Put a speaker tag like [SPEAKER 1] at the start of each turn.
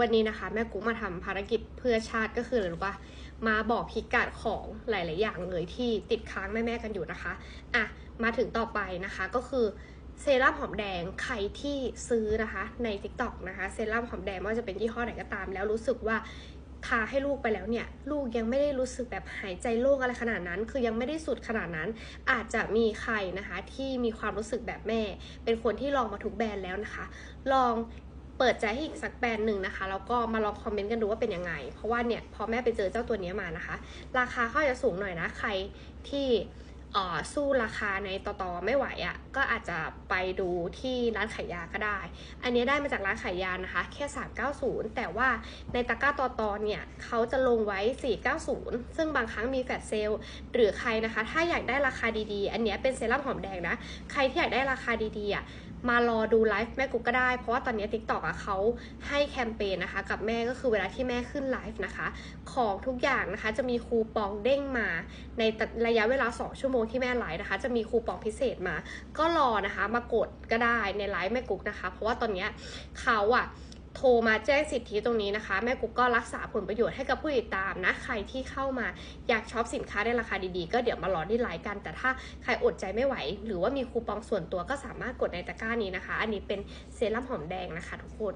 [SPEAKER 1] วันนี้นะคะ แม่กุ๊กมาทำภารกิจเพื่อชาติก็คืออะไรรู้ปะมาบอกพิกัดของหลาย ๆ อย่างเลยที่ติดค้างแม่ ๆ กันอยู่นะคะอะมาถึงต่อไปนะคะก็คือเซรั่มหอมแดงใครที่ซื้อนะคะใน t ิ k t o k นะคะเซรั่มหอมแดงไม่ว่าจะเป็นยี่ห้อไหนก็ตาม แล้วรู้สึกว่าทาให้ลูกไปแล้วเนี่ย ลูกยังไม่ได้รู้สึกแบบหายใจโล่งอะไรขนาดนั้น คือยังไม่ได้สุดขนาดนั้น อาจจะมีใครนะคะที่มีความรู้สึกแบบแม่ เป็นคนที่ลองมาทุกแบรนด์แล้วนะคะ ลอง เปิดใจให้อีกสักแบรนด์หนึ่งนะคะแล้วก็มาลองคอมเมนต์กันดูว่าเป็นยังไง เพราะว่าเนี่ยพอแม่ไปเจอเจ้าตัวนี้มานะคะ ราคาเขาจะสูงหน่อยนะใครที่ สู้ราคาในต่อตอไม่ไหวอะ่ะก็อาจจะไปดูที่ร้านขายยาก็ได้ อันนี้ได้มาจากร้านขายยานะคะ แค่ 390 แต่ว่าในตะกร้าต่อตอเนี่ยเขาจะลงไว้ 490 ซึ่งบางครั้งมีแฟลชเซลล์หรือใครนะคะ ถ้าอยากได้ราคาดีๆ อันนี้เป็นเซรั่มหอมแดงนะ ใครที่อยากได้ราคาดีๆอะมารอดูไลฟ์แม่กุ๊กก็ได้ เพราะว่าตอนนี้ t ิ k t o k อะเขาให้แคมเปญนะคะ กับแม่ก็คือเวลาที่แม่ขึ้นไลฟ์นะคะ ของทุกอย่างนะคะจะมีคูปองเด้งมาในระยะเวลา 2 ชั่วโมงที่แม่ไลฟ์นะคะ จะมีคูปองพิเศษมา ก็รอนะคะ มากดก็ได้ในไลฟ์แม่กุ๊กนะคะ เพราะว่าตอนเนี้ยเขาอะโทรมาแจ้งสิทธิตรงนี้นะคะ แม่กุ๊กก็รักษาผลประโยชน์ให้กับผู้ติดตามนะ ใครที่เข้ามาอยากช็อปสินค้าได้ราคาดีๆ ก็เดี๋ยวมารอที่ไลน์กัน แต่ถ้าใครอดใจไม่ไหว หรือว่ามีคูปองส่วนตัวก็สามารถกดในตะกร้านี้นะคะ อันนี้เป็นเซรั่มหอมแดงนะคะทุกคน